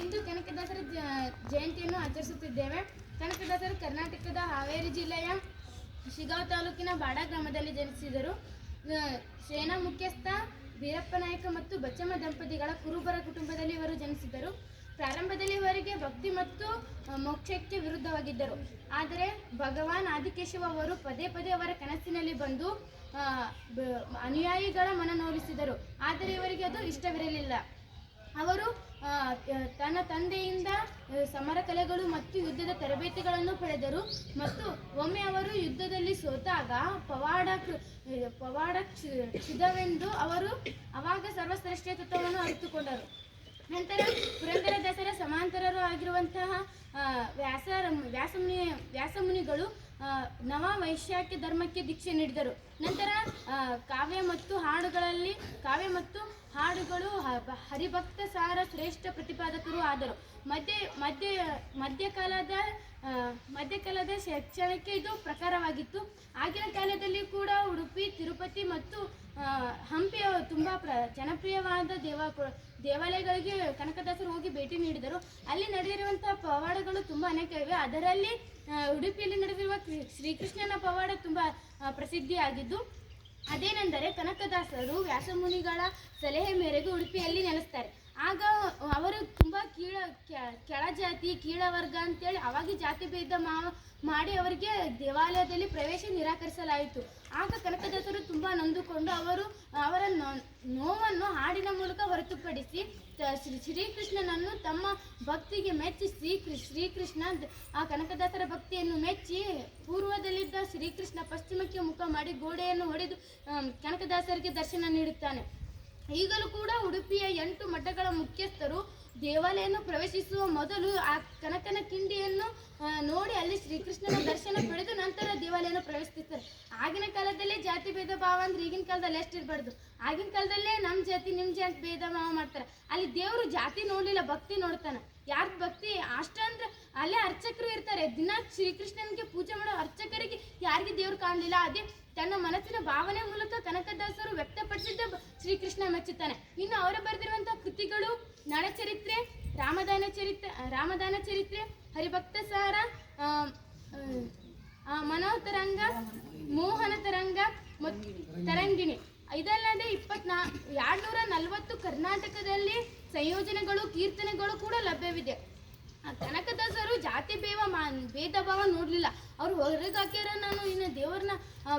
ಇಂದು ಕನಕದಾಸರ ಜಯಂತಿಯನ್ನು ಆಚರಿಸುತ್ತಿದ್ದೇವೆ. ಕನಕದಾಸರು ಕರ್ನಾಟಕದ ಹಾವೇರಿ ಜಿಲ್ಲೆಯ ಶಿಗಾವ್ ತಾಲೂಕಿನ ಬಾಡ ಗ್ರಾಮದಲ್ಲಿ ಜನಿಸಿದರು. ಸೇನಾ ಮುಖ್ಯಸ್ಥ ವೀರಪ್ಪ ನಾಯಕ ಮತ್ತು ಬಚ್ಚಮ್ಮ ದಂಪತಿಗಳ ಕುರುಬರ ಕುಟುಂಬದಲ್ಲಿ ಇವರು ಜನಿಸಿದರು ಪ್ರಾರಂಭದಲ್ಲಿ ಇವರಿಗೆ ಭಕ್ತಿ ಮತ್ತು ಮೋಕ್ಷಕ್ಕೆ ವಿರುದ್ಧವಾಗಿದ್ದರು. ಆದರೆ ಭಗವಾನ್ ಆದಿಕೇಶವ ಅವರು ಪದೇ ಪದೇ ಅವರ ಕನಸಿನಲ್ಲಿ ಬಂದು ಅನುಯಾಯಿಗಳ ಮನನೊಲಿಸಿದರು ಆದರೆ ಇವರಿಗೆ ಅದು ಇಷ್ಟವಿರಲಿಲ್ಲ. ಅವರು ತನ್ನ ತಂದೆಯಿಂದ ಸಮರ ಕಲೆಗಳು ಮತ್ತು ಯುದ್ಧದ ತರಬೇತಿಗಳನ್ನು ಪಡೆದರು. ಮತ್ತು ಒಮ್ಮೆ ಅವರು ಯುದ್ಧದಲ್ಲಿ ಸೋತಾಗ ಪವಾಡ ಪವಾಡ ಕ್ಷಿದವೆಂದು ಅವರು ಅವಾಗ ಸರ್ವಶ್ರೇಷ್ಠ ತತ್ವವನ್ನು ಅರಿತುಕೊಂಡರು. ನಂತರ ಪುರಂದರದಾಸರ ಸಮಾಂತರರು ಆಗಿರುವಂತಹ ವ್ಯಾಸ ವ್ಯಾಸಮುನಿ ವ್ಯಾಸಮುನಿಗಳು ನವ ವೈಶ್ಯಾಕ್ಯ ಧರ್ಮಕ್ಕೆ ದೀಕ್ಷೆ ನೀಡಿದರು. ನಂತರ ಕಾವ್ಯ ಮತ್ತು ಹಾಡುಗಳಲ್ಲಿ, ಕಾವ್ಯ ಮತ್ತು ಹಾಡುಗಳು ಹರಿಭಕ್ತ ಸಾರ ಶ್ರೇಷ್ಠ ಪ್ರತಿಪಾದಕರು ಆದರು. ಮಧ್ಯ ಮಧ್ಯ, ಮಧ್ಯಕಾಲದ ಮಧ್ಯಕಾಲದ ಶಿಕ್ಷಣಕ್ಕೆ ಇದು ಪ್ರಕಾರವಾಗಿತ್ತು. ಆಗಿನ ಕಾಲದಲ್ಲಿ ಕೂಡ ಉಡುಪಿ, ತಿರುಪತಿ ಮತ್ತು ಹಂಪಿಯ ಹಂಪಿ ತುಂಬ ಪ್ರ, ಜನಪ್ರಿಯವಾದ ದೇವ ದೇವಾಲಯಗಳಿಗೆ ಕನಕದಾಸರು ಹೋಗಿ ಭೇಟಿ ನೀಡಿದರು. ಅಲ್ಲಿ ನಡೆದಿರುವಂತಹ ಪವಾಡಗಳು ತುಂಬಾ ಅನೇಕ ಇವೆ. ಅದರಲ್ಲಿ ಉಡುಪಿಯಲ್ಲಿ ನಡೆದಿರುವ ಶ್ರೀಕೃಷ್ಣನ ಪವಾಡ ತುಂಬಾ ಪ್ರಸಿದ್ಧಿಯಾಗಿದ್ದು, ಅದೇನೆಂದರೆ ಕನಕದಾಸರು ವ್ಯಾಸಮುನಿಗಳ ಸಲಹೆ ಮೇರೆಗೆ ಉಡುಪಿಯಲ್ಲಿ ನೆಲೆಸ್ತಾರೆ. ಆಗ ಅವರು ತುಂಬ ಕೀಳ ಕೆಳ ಜಾತಿ, ಕೀಳ ವರ್ಗ ಅಂತೇಳಿ ಅವಾಗ ಜಾತಿ ಭೇದ ಮಾಡಿ ಅವರಿಗೆ ದೇವಾಲಯದಲ್ಲಿ ಪ್ರವೇಶ ನಿರಾಕರಿಸಲಾಯಿತು. ಆಗ ಕನಕದಾಸರು ತುಂಬ ನೊಂದುಕೊಂಡು ಅವರು ಅವರ ನೋವನ್ನು ಹಾಡಿನ ಮೂಲಕ ಹೊರತುಪಡಿಸಿ ಶ್ರೀ, ಶ್ರೀಕೃಷ್ಣನನ್ನು ತಮ್ಮ ಭಕ್ತಿಗೆ ಮೆಚ್ಚಿ ಶ್ರೀ ಶ್ರೀಕೃಷ್ಣ ಆ ಕನಕದಾಸರ ಭಕ್ತಿಯನ್ನು ಮೆಚ್ಚಿ ಪೂರ್ವದಲ್ಲಿದ್ದ ಶ್ರೀಕೃಷ್ಣ ಪಶ್ಚಿಮಕ್ಕೆ ಮುಖ ಮಾಡಿ ಗೋಡೆಯನ್ನು ಹೊಡೆದು ಕನಕದಾಸರಿಗೆ ದರ್ಶನ ನೀಡುತ್ತಾನೆ. ಈಗಲೂ ಕೂಡ ಉಡುಪಿಯ ಎಂಟು ಮಠಗಳ ಮುಖ್ಯಸ್ಥರು ದೇವಾಲಯವನ್ನು ಪ್ರವೇಶಿಸುವ ಮೊದಲು ಆ ಕನಕನ ಕಿಂಡಿಯನ್ನು ನೋಡಿ ಅಲ್ಲಿ ಶ್ರೀಕೃಷ್ಣನ ದರ್ಶನ ಪಡೆದು ನಂತರ ದೇವಾಲಯನ ಪ್ರವೇಶಿಸ್ತಾರೆ ಆಗಿನ ಕಾಲದಲ್ಲೇ ಜಾತಿ ಭೇದ ಭಾವ ಅಂದ್ರೆ ಈಗಿನ ಕಾಲದಲ್ಲಿ ಎಷ್ಟಿರ್ಬಾರ್ದು ಆಗಿನ ಕಾಲದಲ್ಲೇ ನಮ್ಮ ಜಾತಿ ನಿಮ್ಮ ಜಾತಿ ಭೇದ ಭಾವ ಮಾಡ್ತಾರೆ. ಅಲ್ಲಿ ದೇವರು ಜಾತಿ ನೋಡಲಿಲ್ಲ, ಭಕ್ತಿ ನೋಡ್ತಾನೆ. ಯಾರ ಭಕ್ತಿ? ಅಷ್ಟ ಅಂದ್ರೆ ಅಲ್ಲೇ ಅರ್ಚಕರು ಇರ್ತಾರೆ. ದಿನ ಶ್ರೀಕೃಷ್ಣನಿಗೆ ಪೂಜೆ ಮಾಡೋ ಅರ್ಚಕರಿಗೆ ಯಾರಿಗೆ ದೇವ್ರು ಕಾಣಲಿಲ್ಲ, ಅದೇ ತನ್ನ ಮನಸ್ಸಿನ ಭಾವನೆ ಮೂಲಕ ಕನಕದಾಸರು ವ್ಯಕ್ತಪಡಿಸಿದ್ದ ಶ್ರೀಕೃಷ್ಣ ಮೆಚ್ಚುತ್ತಾನೆ. ಇನ್ನು ಅವರು ಬರೆದಿರುವಂತಹ ಕೃತಿಗಳು ನಳಚರಿತ್ರೆ ರಾಮದಾನ ಚರಿತ್ರೆ ರಾಮದಾನ ಚರಿತ್ರೆ, ಹರಿಭಕ್ತ ಸಾರ ಮನೋತರಂಗ ಮೋಹನ ತರಂಗ ತರಂಗಿಣಿ. ಇದಲ್ಲದೆ ಇಪ್ಪತ್ನಾ, ಎರಡ್ನೂರ ನಲವತ್ತು ಕರ್ನಾಟಕದಲ್ಲಿ ಸಂಯೋಜನೆಗಳು, ಕೀರ್ತನೆಗಳು ಕೂಡ ಲಭ್ಯವಿದೆ. ಕನಕದಾಸರು ಜಾತಿ ಭೇವ ಭೇದ ಭಾವ ನೋಡಲಿಲ್ಲ. ಅವ್ರು ಹೊರಗೆ ಹಾಕ್ಯಾರ ನಾನು ಇನ್ನು ದೇವರನ್ನ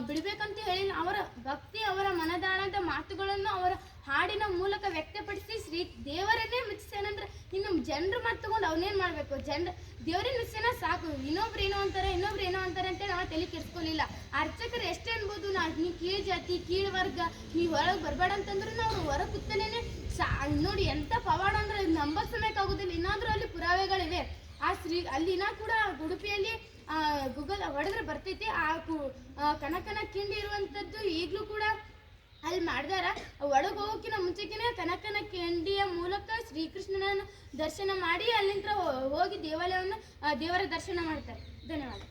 ಬಿಡಬೇಕಂತ ಹೇಳಿಲ್ಲ. ಅವರ ಭಕ್ತಿ, ಅವರ ಮನದಾಳದ ಮಾತುಗಳನ್ನು ಅವರ ಹಾಡಿನ ಮೂಲಕ ವ್ಯಕ್ತಪಡಿಸಿ ಶ್ರೀ ದೇವರನ್ನೇ ಮೆಚ್ಚಿಸ್ಯಾನಂದ್ರೆ ಇನ್ನು ಜನರು ಮಾತು ತಗೊಂಡು ಅವನೇನು ಮಾಡಬೇಕು? ಜನರು, ದೇವರೇ ಮೆಚ್ಚಿನ ಸಾಕು. ಇನ್ನೊಬ್ರು ಏನೋ ಅಂತಾರೆ, ಇನ್ನೊಬ್ರು ಏನೋ ಅಂತಾರೆ ಅಂತೇಳಿ ನಾವು ತಲೆ ಕೆಡ್ಸ್ಕೊಲಿಲ್ಲ ಅರ್ಚಕರು ಎಷ್ಟೇ ಅನ್ಬೋದು ನಾ ನೀವು ಕೀಳ್ ಜಾತಿ ಕೀಳು ವರ್ಗ ನೀವು ಒಳಗೆ ಬರಬೇಡ ಅಂತಂದ್ರೆ ನಾವು ಹೊರಗೆ ಕೂತಲೇನೆ ಸಾ ನೋಡಿ ಎಂಥ ಪವಾಡ ಅಂದ್ರೆ ನಂಬಕ್ ಸಮಯಕ್ಕಾಗೋದಿಲ್ಲ ಇನ್ನಾದ್ರೂ ಅಲ್ಲಿ ಪುರಾವೆಗಳಿವೆ ಆ ಶ್ರೀ ಅಲ್ಲಿನ ಕೂಡ ಉಡುಪಿಯಲ್ಲಿ ಗೂಗಲ್ ಹೊಡೆದ್ರೆ ಬರ್ತೈತಿ. ಆ ಕನಕನ ಕಿಂಡಿ ಇರುವಂಥದ್ದು ಈಗಲೂ ಕೂಡ ಅಲ್ಲಿ ಮಾಡ್ದಾರ. ಒಳಗೆ ಹೋಗೋಕಿನ ಮುಂಚೆಕಿನ ಕನಕನ ಕಿಂಡಿಯ ಮೂಲಕ ಶ್ರೀಕೃಷ್ಣನನ್ನು ದರ್ಶನ ಮಾಡಿ ಅಲ್ಲಿಂದ ಹೋಗಿ ದೇವಾಲಯವನ್ನು ದೇವರ ದರ್ಶನ ಮಾಡ್ತಾರೆ. ಧನ್ಯವಾದ.